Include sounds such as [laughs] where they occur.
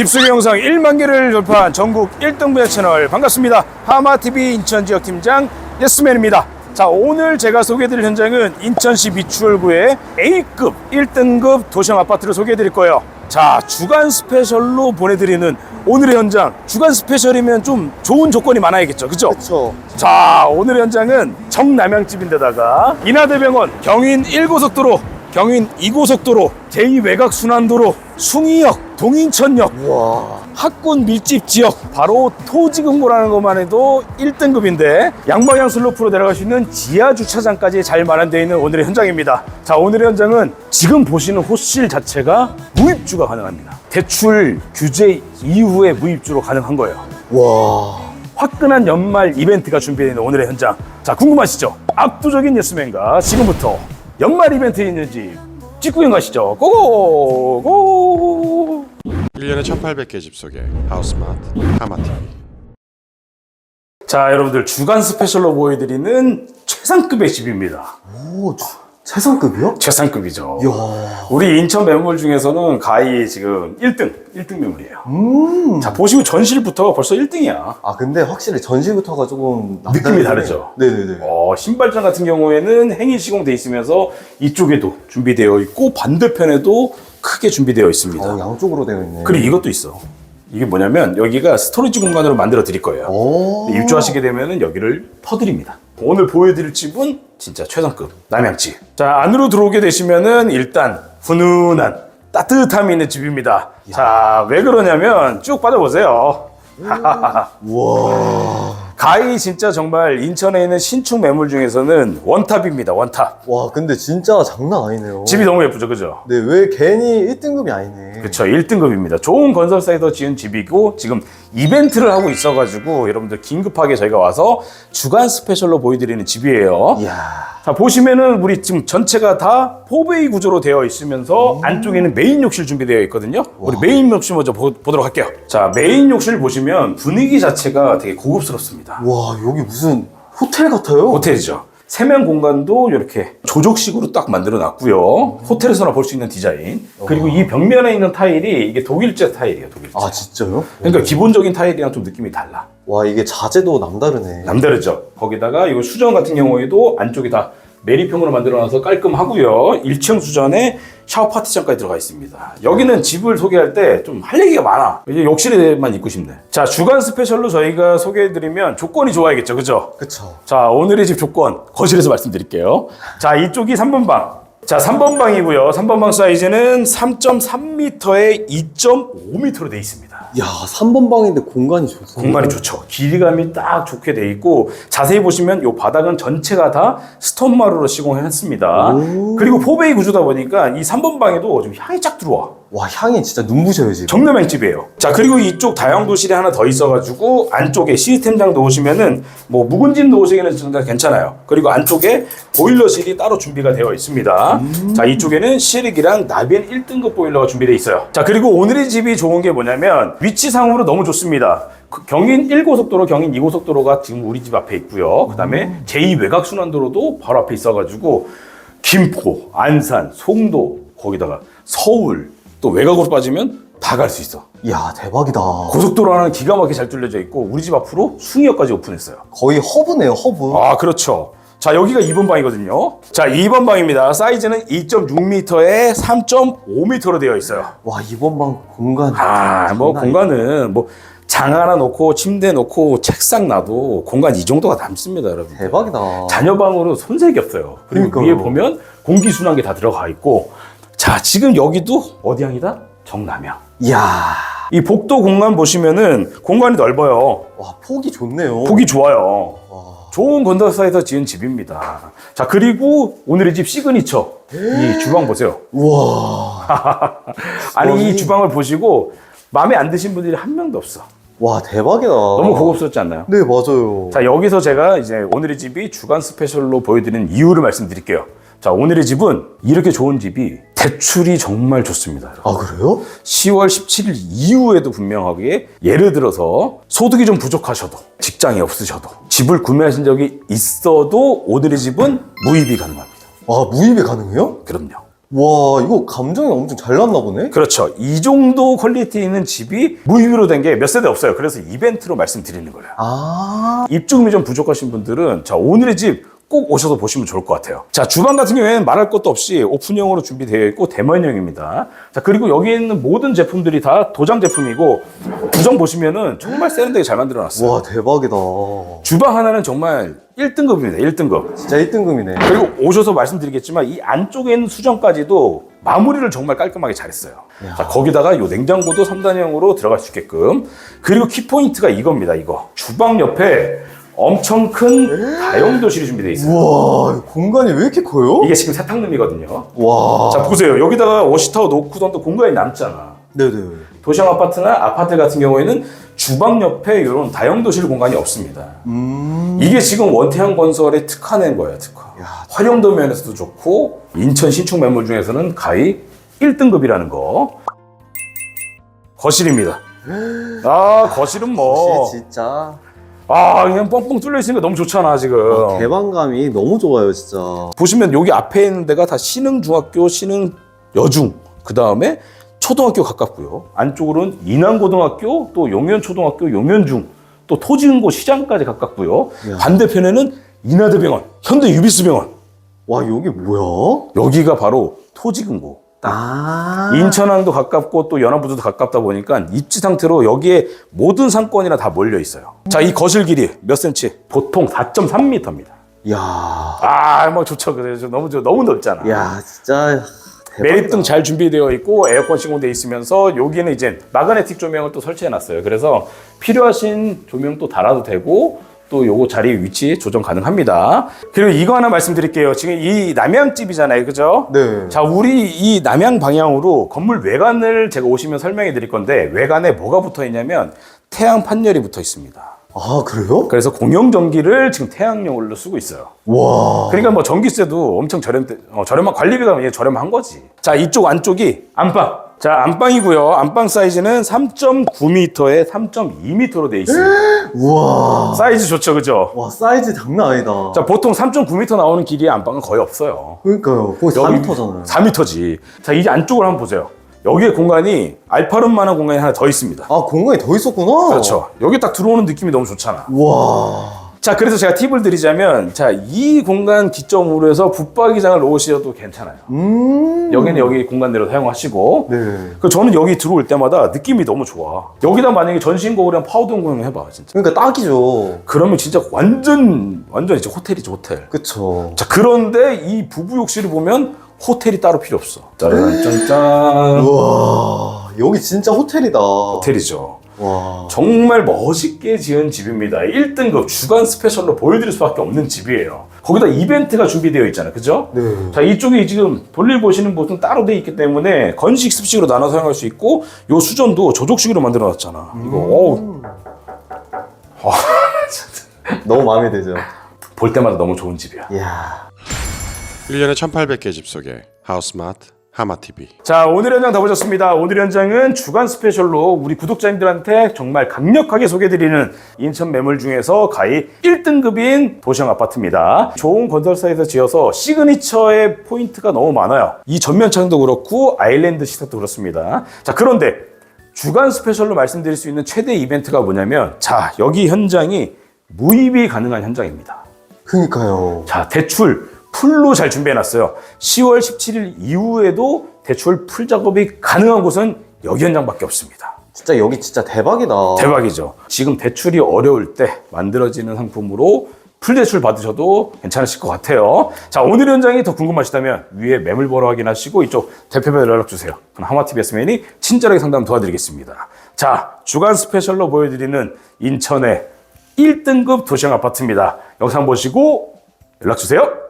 집수리 영상 1만 개를 돌파한 전국 1등 분야 채널 반갑습니다. 하마TV 인천 지역 팀장 예스맨입니다. 자 오늘 제가 소개해드릴 현장은 인천시 미추홀구의 A급 1등급 도시형 아파트를 소개해드릴 거예요. 자 주간 스페셜로 보내드리는 오늘의 현장 주간 스페셜이면 좀 좋은 조건이 많아야겠죠 그죠? 그렇죠. 자 오늘의 현장은 정남양집인데다가 인하대병원 경인 1고속도로 경인 2고속도로 제2외곽순환도로 숭이역 동인천역 와. 학군 밀집 지역 바로 토지금고라는 것만 해도 1등급인데 양방향 슬로프로 내려갈 수 있는 지하 주차장까지 잘 마련되어 있는 오늘의 현장입니다. 자 오늘의 현장은 지금 보시는 호실 자체가 무입주가 가능합니다. 대출 규제 이후에 무입주로 가능한 거예요. 와. 화끈한 연말 이벤트가 준비되어 있는 오늘의 현장. 자, 궁금하시죠? 압도적인 예스맨과 지금부터 연말 이벤트 있는지 찍구경 가시죠. 고고! 고! 1년에 1800개 집 소개 하우스마트 하마TV 자, 여러분들 주간 스페셜로 보여드리는 최상급의 집입니다. 오, 주- 최상급이요? 최상급이죠. 이야. 우리 인천 매물 중에서는 가히 지금 1등, 1등 매물이에요. 음. 자, 보시고 전실부터 벌써 1등이야. 아, 근데 확실히 전시부터가 조금 느낌이 남다르네. 다르죠? 네네네. 어, 신발장 같은 경우에는 행위 시공돼 있으면서 이쪽에도 준비되어 있고 반대편에도 크게 준비되어 있습니다. 어, 양쪽으로 되어 있네. 그리고 이것도 있어. 이게 뭐냐면 여기가 스토리지 공간으로 만들어 드릴 거예요. 오. 입주하시게 되면은 여기를 퍼드립니다. 오늘 보여드릴 집은 진짜 최상급 남양집. 자 안으로 들어오게 되시면은 일단 훈훈한 따뜻함이 있는 집입니다. 자 왜 그러냐면 쭉 빠져보세요. 우와. 가히 진짜 정말 인천에 있는 신축 매물 중에서는 원탑입니다. 원탑. 와, 근데 진짜 장난 아니네요. 집이 너무 예쁘죠, 그죠? 네, 왜 괜히 1등급이 아니네. 그렇죠. 1등급입니다. 좋은 건설사에서 지은 집이고 지금 이벤트를 하고 있어가지고 여러분들 긴급하게 저희가 와서 주간 스페셜로 보여드리는 집이에요. 이야. 자 보시면은 우리 지금 전체가 다 포베이 구조로 되어 있으면서 안쪽에는 메인 욕실 준비되어 있거든요. 우리 메인 욕실 먼저 보, 보도록 할게요. 자 메인 욕실 보시면 분위기 자체가 되게 고급스럽습니다. 와, 여기 무슨 호텔 같아요? 호텔이죠. 세면 공간도 이렇게 조적식으로 딱 만들어 놨고요. 호텔에서나 볼 수 있는 디자인. 그리고 이 벽면에 있는 타일이 이게 독일제 타일이에요, 독일제. 아, 진짜요? 그러니까 기본적인 타일이랑 좀 느낌이 달라. 와, 이게 자재도 남다르네. 남다르죠. 거기다가 이거 수전 같은 경우에도 안쪽이 다 메리평으로 만들어놔서 깔끔하고요. 1층 수전에 샤워 파티션까지 들어가 있습니다. 여기는 집을 소개할 때 좀 할 얘기가 많아. 이제 욕실에만 있고 싶네. 자, 주간 스페셜로 저희가 소개해드리면 조건이 좋아야겠죠. 그죠? 그쵸. 자, 오늘의 집 조건 거실에서 말씀드릴게요. 자, 이쪽이 3번 방. 자, 3번 방이고요. 3번 방 사이즈는 3.3m에 2.5m로 되어 있습니다. 야, 3번 방인데 공간이 좋습니다. 공간이 좋죠. 길이감이 딱 좋게 돼 있고 자세히 보시면 이 바닥은 전체가 다 스톤 마루로 시공했습니다. 오. 그리고 포베이 구조다 보니까 이 3번 방에도 좀 향이 쫙 들어와. 와, 향이 진짜 눈부셔요, 지금. 정남향 집이에요. 자 그리고 이쪽 다용도실이 하나 더 있어가지고 안쪽에 시스템장 놓으시면은 뭐 묵은 집 놓으시기는 진짜 괜찮아요. 그리고 안쪽에 보일러실이 따로 준비가 되어 있습니다. 자 이쪽에는 시릭이랑 나비엔 1등급 보일러가 준비되어 있어요. 자 그리고 오늘의 집이 좋은 게 뭐냐면 위치상으로 너무 좋습니다. 그 경인 1고속도로, 경인 2고속도로가 지금 우리 집 앞에 있고요. 그 다음에 제2 외곽순환도로도 바로 앞에 있어가지고 김포, 안산, 송도, 거기다가 서울, 또 외곽으로 빠지면 다 갈 수 있어. 이야, 대박이다. 고속도로 하나는 기가 막히게 잘 뚫려져 있고 우리 집 앞으로 숭이역까지 오픈했어요. 거의 허브네요, 허브. 아 그렇죠. 자 여기가 2번 방이거든요. 자 2번 방입니다. 사이즈는 2.6m에 3.5m로 되어 있어요. 와, 이번 방 공간. 아뭐 장난 공간은 뭐 장 하나 놓고 침대 놓고 책상 놔도 공간 이 정도가 남습니다, 여러분. 대박이다. 자녀 방으로 손색이 없어요. 그리고 그러니까요. 위에 보면 공기 순환기 다 들어가 있고 자 지금 여기도 어디 향이다? 정남향. 이야. 이 복도 공간 보시면은 공간이 넓어요. 와, 폭이 좋네요. 보기 좋아요. 와. 좋은 건설사에서 지은 집입니다. 자, 그리고 오늘의 집 시그니처. 이 주방 보세요. 우와. [laughs] 아니, 이 주방을 보시고 마음에 안 드신 분들이 한 명도 없어. 와, 대박이다. 너무 고급스럽지 않나요? 네, 맞아요. 자, 여기서 제가 이제 오늘의 집이 주간 스페셜로 보여드리는 이유를 말씀드릴게요. 자, 오늘의 집은 이렇게 좋은 집이 대출이 정말 좋습니다. 아, 그래요? 10월 17일 이후에도 분명하게 예를 들어서 소득이 좀 부족하셔도 직장이 없으셔도 집을 구매하신 적이 있어도 오늘의 집은 무입이 가능합니다. 아, 무입이 가능해요? 그럼요. 와, 이거 감정이 엄청 잘 났나 보네? 그렇죠. 이 정도 퀄리티 있는 집이 무입으로 된 게 몇 세대 없어요. 그래서 이벤트로 말씀드리는 거예요. 아, 입주금이 좀 부족하신 분들은 자 오늘의 집 꼭 오셔서 보시면 좋을 것 같아요. 자 주방 같은 경우에는 말할 것도 없이 오픈형으로 준비되어 있고 대면형입니다. 자 그리고 여기 있는 모든 제품들이 다 도장 제품이고 구성 보시면은 정말 세련되게 잘 만들어 놨어요. 와, 대박이다. 주방 하나는 정말 1등급입니다. 1등급. 진짜 1등급이네. 그리고 오셔서 말씀드리겠지만 이 안쪽에 있는 수정까지도 마무리를 정말 깔끔하게 잘했어요. 자, 거기다가 이 냉장고도 3단형으로 들어갈 수 있게끔. 그리고 키포인트가 이겁니다. 이거. 주방 옆에 엄청 큰 다용도실이 준비되어 있어요. 우와, 공간이 왜 이렇게 커요? 이게 지금 세탁룸이거든요. 와. 자, 보세요. 여기다가 워시타워 놓고도 공간이 남잖아. 네네. 도시형 아파트나 아파트 같은 경우에는 주방 옆에 이런 다용도실 공간이 없습니다. 음. 이게 지금 원태형 건설에 특화된 거예요, 특화. 야. 활용도 면에서도 좋고 인천 신축 매물 중에서는 가히 1등급이라는 거. 거실입니다. 아 거실은 뭐, 진짜 아 그냥 뻥뻥 뚫려 있으니까 너무 좋잖아 지금. 개방감이 너무 좋아요, 진짜. 보시면 여기 앞에 있는 데가 다 신흥 중학교, 신흥 여중, 그 다음에 초등학교 가깝고요. 안쪽으로는 인안고등학교, 또 용현초등학교, 용현중, 또 토지은고 시장까지 가깝고요. 이야. 반대편에는 인하대병원, 현대유비스병원. 와, 여기 뭐야? 여기가 바로 토지금고. 아. 인천항도 가깝고 또 연안부두도 가깝다 보니까 입지 상태로 여기에 모든 상권이나 다 몰려 있어요. 자, 이 거실 길이 몇 센치? 보통 4.3m입니다. 야. 아, 뭐 좋죠. 그래서 너무 좋- 너무 넓잖아. 야, 진짜. 대박이다. 매립등 잘 준비되어 있고 에어컨 시공되어 있으면서 여기는 이제 마그네틱 조명을 또 설치해 놨어요. 그래서 필요하신 조명 또 달아도 되고 또 요거 자리 위치 조정 가능합니다. 그리고 이거 하나 말씀드릴게요. 지금 이 남양집이잖아요. 그죠? 네. 자, 우리 이 남양 방향으로 건물 외관을 제가 오시면 설명해 드릴 건데 외관에 뭐가 붙어 있냐면 태양 판열이 붙어 있습니다. 아, 그래요? 그래서 공용 전기를 지금 태양열로 쓰고 있어요. 와. 그러니까 뭐 전기세도 엄청 저렴, 어, 저렴한 관리비가 그냥 저렴한 거지. 자, 이쪽 안쪽이 안방. 자, 안방이고요. 안방 사이즈는 3.9m에 3.2m로 돼 있습니다. [gasps] 우와. 사이즈 좋죠, 그죠? 와, 사이즈 장난 아니다. 자, 보통 3.9m 나오는 길이의 안방은 거의 없어요. 그러니까요. 거의 4m잖아요. 4m지. 자, 이제 안쪽을 한번 보세요. 여기에 공간이 알파룸만한 공간이 하나 더 있습니다. 아, 공간이 더 있었구나. 그렇죠. 여기 딱 들어오는 느낌이 너무 좋잖아. 와. 자, 그래서 제가 팁을 드리자면, 자, 이 공간 기점으로 해서 붙박이장을 놓으셔도 괜찮아요. 음. 여기는 여기 공간대로 사용하시고, 네. 그 저는 여기 들어올 때마다 느낌이 너무 좋아. 여기다 만약에 전신 거울이랑 파우더 공용 해봐, 진짜. 그러니까 딱이죠. 그러면 진짜 완전, 완전 이제 호텔이죠, 호텔. 그쵸. 자, 그런데 이 부부 욕실을 보면 호텔이 따로 필요 없어. 짠 짠 짠. 우와. 여기 진짜 호텔이다. 호텔이죠. 와. 정말 멋있게 지은 집입니다. 1등급 주간 스페셜로 보여드릴 수밖에 없는 집이에요. 거기다 이벤트가 준비되어 있잖아요. 그죠? 네. 자, 이쪽에 지금 볼일 보시는 곳은 따로 돼 있기 때문에 건식, 습식으로 나눠 사용할 수 있고 요 수전도 조족식으로 만들어 놨잖아. 이거 어우, [laughs] 너무 마음에 들죠. 볼 때마다 너무 좋은 집이야. 이야. 1년에 1800개 집 속에 하우스마트 하마TV 자, 오늘 현장 다 보셨습니다. 오늘 현장은 주간 스페셜로 우리 구독자님들한테 정말 강력하게 소개드리는 인천 매물 중에서 가히 1등급인 도시형 아파트입니다. 좋은 건설사에서 지어서 시그니처의 포인트가 너무 많아요. 이 전면창도 그렇고 아일랜드 시설도 그렇습니다. 자, 그런데 주간 스페셜로 말씀드릴 수 있는 최대 이벤트가 뭐냐면 자, 여기 현장이 무입이 가능한 현장입니다. 그니까요. 자, 대출 풀로 잘 준비해놨어요. 10월 17일 이후에도 대출 풀 작업이 가능한 곳은 여기 현장밖에 없습니다. 진짜 여기 진짜 대박이다. 대박이죠. 지금 대출이 어려울 때 만들어지는 상품으로 풀 대출 받으셔도 괜찮으실 것 같아요. 자, 오늘 현장이 더 궁금하시다면 위에 매물 번호 확인하시고 이쪽 대표별 연락 주세요. 그럼 하마TVS맨이 친절하게 상담 도와드리겠습니다. 자, 주간 스페셜로 보여드리는 인천의 1등급 도시형 아파트입니다. 영상 보시고 연락 주세요.